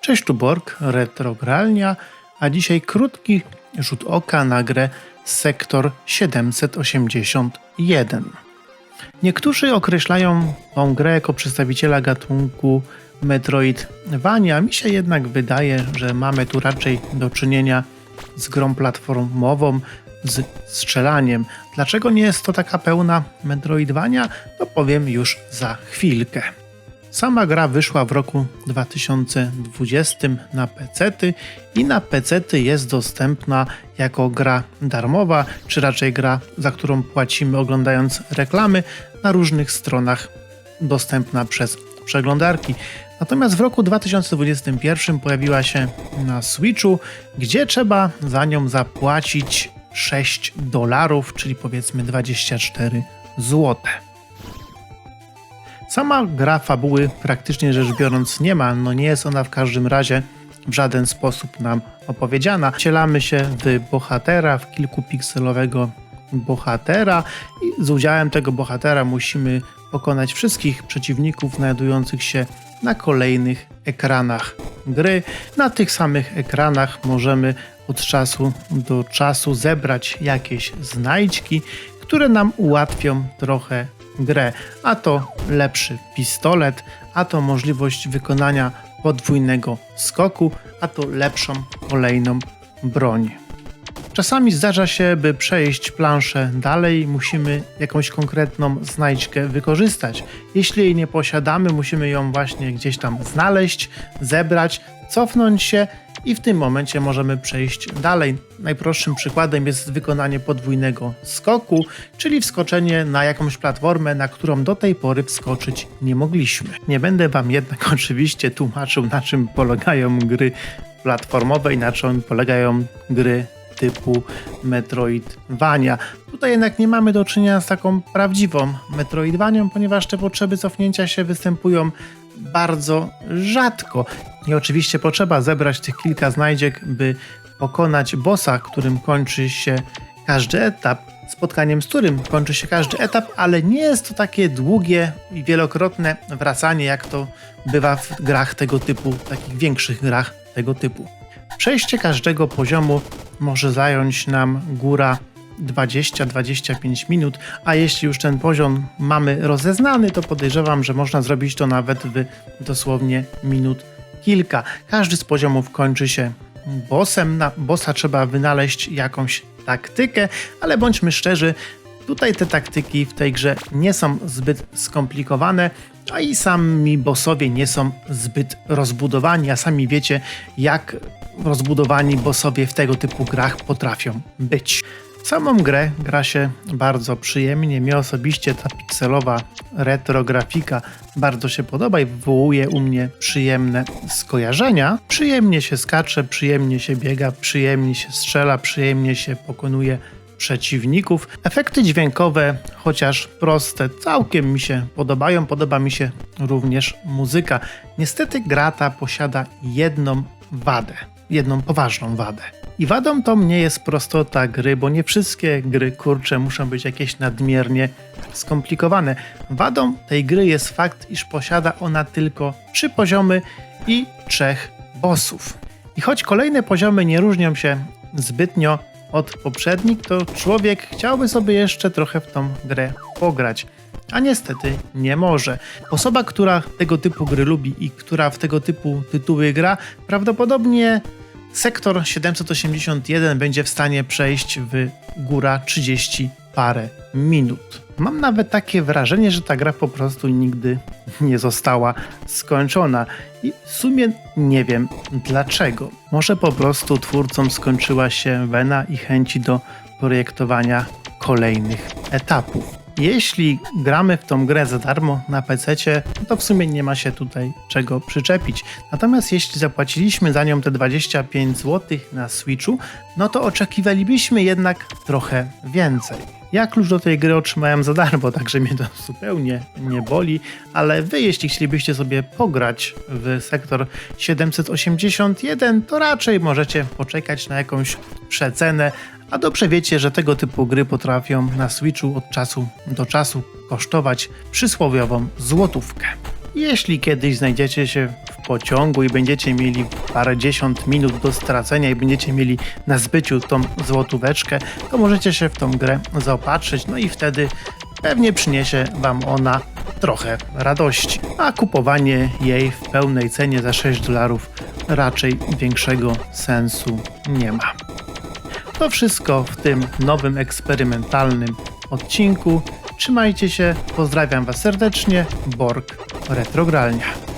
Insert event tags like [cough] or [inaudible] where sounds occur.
Cześć tu Borg, Retrogralnia, a dzisiaj krótki rzut oka na grę Sektor 781. Niektórzy określają tą grę jako przedstawiciela gatunku Metroidvania. Mi się jednak wydaje, że mamy tu raczej do czynienia z grą platformową, z strzelaniem. Dlaczego nie jest to taka pełna Metroidvania? To powiem już za chwilkę. Sama gra wyszła w roku 2020 na PC i na PC jest dostępna jako gra darmowa, czy raczej gra, za którą płacimy oglądając reklamy na różnych stronach dostępna przez przeglądarki. Natomiast w roku 2021 pojawiła się na Switchu, gdzie trzeba za nią zapłacić 6 dolarów, czyli powiedzmy 24 złote. Sama gra fabuły praktycznie rzecz biorąc nie ma, no nie jest ona w każdym razie w żaden sposób nam opowiedziana. Wcielamy się w bohatera, w kilkupikselowego bohatera i z udziałem tego bohatera musimy pokonać wszystkich przeciwników znajdujących się na kolejnych ekranach gry. Na tych samych ekranach możemy od czasu do czasu zebrać jakieś znajdźki, które nam ułatwią trochę grę, a to lepszy pistolet, a to możliwość wykonania podwójnego skoku, a to lepszą kolejną broń. Czasami zdarza się, by przejść planszę dalej, musimy jakąś konkretną znajdźkę wykorzystać. Jeśli jej nie posiadamy, musimy ją właśnie gdzieś tam znaleźć, zebrać, cofnąć się i w tym momencie możemy przejść dalej. Najprostszym przykładem jest wykonanie podwójnego skoku, czyli wskoczenie na jakąś platformę, na którą do tej pory wskoczyć nie mogliśmy. Nie będę Wam jednak [laughs] oczywiście tłumaczył, na czym polegają gry platformowe i na czym polegają gry typu Metroidvania. Tutaj jednak nie mamy do czynienia z taką prawdziwą Metroidvanią, ponieważ te potrzeby cofnięcia się występują bardzo rzadko. I oczywiście potrzeba zebrać tych kilka znajdziek, by pokonać bossa, którym kończy się każdy etap, spotkaniem z którym kończy się każdy etap, ale nie jest to takie długie i wielokrotne wracanie, jak to bywa w grach tego typu, takich większych grach tego typu. Przejście każdego poziomu może zająć nam góra 20-25 minut, a jeśli już ten poziom mamy rozeznany, to podejrzewam, że można zrobić to nawet w dosłownie minut kilka. Każdy z poziomów kończy się bossem. Na bossa trzeba wynaleźć jakąś taktykę, ale bądźmy szczerzy, tutaj te taktyki w tej grze nie są zbyt skomplikowane, a i sami bossowie nie są zbyt rozbudowani, a sami wiecie, jak rozbudowani bossowie w tego typu grach potrafią być. Samą grę gra się bardzo przyjemnie. Mnie osobiście ta pikselowa retro grafika bardzo się podoba i wywołuje u mnie przyjemne skojarzenia. Przyjemnie się skacze, przyjemnie się biega, przyjemnie się strzela, przyjemnie się pokonuje przeciwników. Efekty dźwiękowe, chociaż proste, całkiem mi się podobają. Podoba mi się również muzyka. Niestety gra ta posiada jedną wadę, jedną poważną wadę. I wadą to mnie jest prostota gry, bo nie wszystkie gry kurcze muszą być jakieś nadmiernie skomplikowane. Wadą tej gry jest fakt, iż posiada ona tylko trzy poziomy i trzech bossów. I choć kolejne poziomy nie różnią się zbytnio od poprzednich, to człowiek chciałby sobie jeszcze trochę w tą grę pograć. A niestety nie może. Osoba, która tego typu gry lubi i która w tego typu tytuły gra, prawdopodobnie sektor 781 będzie w stanie przejść w góra 30 parę minut. Mam nawet takie wrażenie, że ta gra po prostu nigdy nie została skończona. I w sumie nie wiem dlaczego. Może po prostu twórcom skończyła się wena i chęci do projektowania kolejnych etapów. Jeśli gramy w tą grę za darmo na PC, to w sumie nie ma się tutaj czego przyczepić. Natomiast jeśli zapłaciliśmy za nią te 25 zł na Switchu, no to oczekiwalibyśmy jednak trochę więcej. Ja klucz do tej gry otrzymałem za darmo, [laughs] także mnie to zupełnie nie boli, ale wy jeśli chcielibyście sobie pograć w sektor 781, to raczej możecie poczekać na jakąś przecenę, a dobrze wiecie, że tego typu gry potrafią na Switchu od czasu do czasu kosztować przysłowiową złotówkę. Jeśli kiedyś znajdziecie się pociągu i będziecie mieli parędziesiąt minut do stracenia i będziecie mieli na zbyciu tą złotóweczkę, to możecie się w tą grę zaopatrzyć, no i wtedy pewnie przyniesie Wam ona trochę radości. A kupowanie jej w pełnej cenie za 6 dolarów raczej większego sensu nie ma. To wszystko w tym nowym eksperymentalnym odcinku. Trzymajcie się, pozdrawiam Was serdecznie, Borg Retrogralnia.